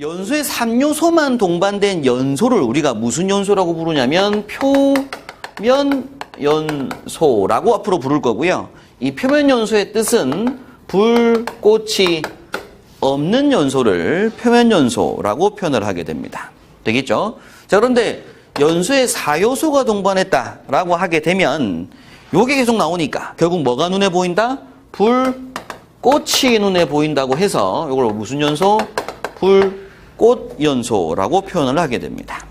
연소의 3요소만 동반된 연소를 우리가 무슨 연소라고 부르냐면 표면 연소라고 앞으로 부를 거고요. 이 표면 연소의 뜻은 불꽃이 없는 연소를 표면 연소라고 표현을 하게 됩니다. 되겠죠? 자, 그런데 연소의 4요소가 동반했다라고 하게 되면 요게 계속 나오니까 결국 뭐가 눈에 보인다? 불 꽃이 눈에 보인다고 해서 이걸 무슨 연소? 불 꽃 연소라고 표현을 하게 됩니다.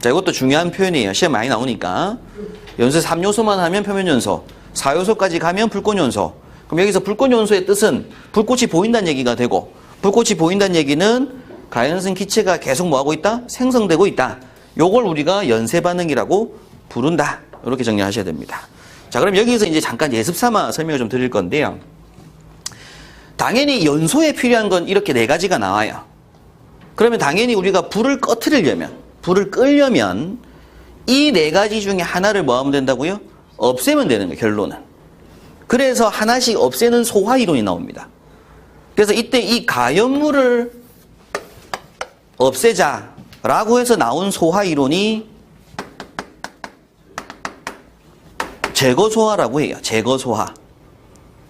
자, 이것도 중요한 표현이에요. 시험 많이 나오니까. 연소 3요소만 하면 표면 연소, 4요소까지 가면 불꽃 연소. 그럼 여기서 불꽃 연소의 뜻은 불꽃이 보인다는 얘기가 되고, 불꽃이 보인다는 얘기는 가연성 기체가 계속 뭐하고 있다? 생성되고 있다. 요걸 우리가 연쇄 반응이라고 부른다. 이렇게 정리하셔야 됩니다. 자, 그럼 여기서 이제 잠깐 예습 삼아 설명을 좀 드릴 건데요. 당연히 연소에 필요한 건 이렇게 네 가지가 나와요. 그러면 당연히 우리가 불을 꺼트리려면, 불을 끌려면 이 네 가지 중에 하나를 뭐 하면 된다고요? 없애면 되는 거예요, 결론은. 그래서 하나씩 없애는 소화 이론이 나옵니다. 그래서 이때 이 가연물을 없애자라고 해서 나온 소화 이론이 제거 소화라고 해요. 제거 소화.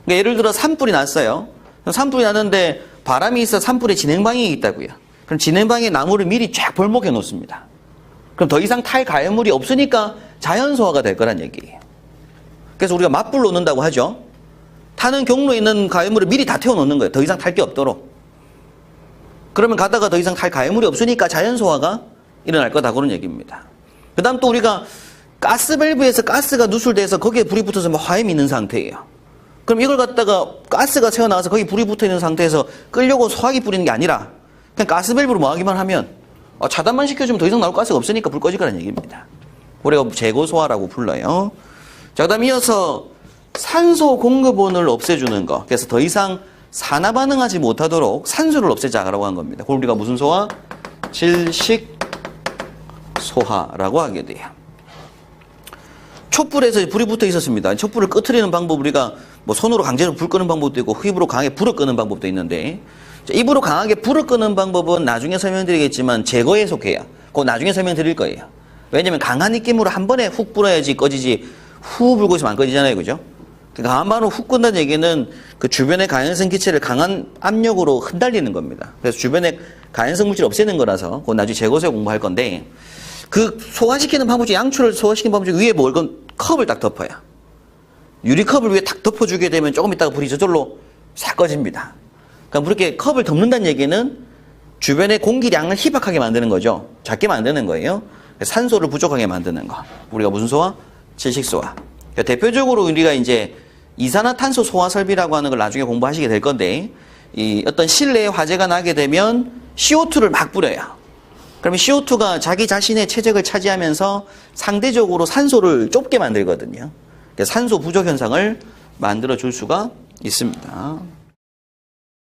그러니까 예를 들어 산불이 났어요. 산불이 났는데 바람이 있어 산불에 진행방이 있다고요. 그럼 진행방에 나무를 미리 쫙 벌목해 놓습니다. 그럼 더 이상 탈 가연물이 없으니까 자연 소화가 될 거란 얘기예요. 그래서 우리가 맞불 놓는다고 하죠. 타는 경로에 있는 가연물을 미리 다 태워 놓는 거예요. 더 이상 탈 게 없도록. 그러면 가다가 더 이상 탈 가연물이 없으니까 자연 소화가 일어날 거다 그런 얘기입니다. 그다음 또 우리가 가스 밸브에서 가스가 누출돼서 거기에 불이 붙어서 뭐 화염이 있는 상태예요. 그럼 이걸 갖다가 가스가 새어나와서 거기 불이 붙어 있는 상태에서 끌려고 소화기 뿌리는 게 아니라 그냥 가스 밸브로 뭐 하기만 하면 어, 차단만 시켜주면 더 이상 나올 가스가 없으니까 불 꺼질 거라는 얘기입니다. 우리가 재고 소화라고 불러요. 자, 그 다음 이어서 산소 공급원을 없애주는 거. 그래서 더 이상 산화 반응하지 못하도록 산소를 없애자라고 한 겁니다. 그걸 우리가 무슨 소화? 질식 소화라고 하게 돼요. 촛불에서 불이 붙어 있었습니다. 촛불을 끄트리는 방법 우리가 뭐 손으로 강제로 불 끄는 방법도 있고 흡입으로 강하게 불을 끄는 방법도 있는데 자, 입으로 강하게 불을 끄는 방법은 나중에 설명드리겠지만 제거에 속해요. 그거 나중에 설명드릴 거예요. 왜냐면 강한 입김으로 한 번에 훅 불어야지 꺼지지 후 불고 있으면 안 꺼지잖아요. 그죠? 그러니까 강한 바로 훅 끈다는 얘기는 그 주변의 가연성 기체를 강한 압력으로 흔들리는 겁니다. 그래서 주변에 가연성 물질 없애는 거라서 그건 나중에 제거세 공부할 건데 그 소화시키는 방법 중 양초를 소화시키는 방법 중 위에 뭘건 컵을 딱 덮어요. 유리컵을 위에 탁 덮어주게 되면 조금 있다가 불이 저절로 싹 꺼집니다. 그러니까 그렇게 컵을 덮는다는 얘기는 주변의 공기량을 희박하게 만드는 거죠. 작게 만드는 거예요. 산소를 부족하게 만드는 거. 우리가 무슨 소화? 질식소화. 그러니까 대표적으로 우리가 이제 이산화탄소 소화 설비라고 하는 걸 나중에 공부하시게 될 건데 이 어떤 실내에 화재가 나게 되면 CO2를 막 뿌려요. 그러면 CO2가 자기 자신의 체적을 차지하면서 상대적으로 산소를 좁게 만들거든요. 산소 부족 현상을 만들어 줄 수가 있습니다.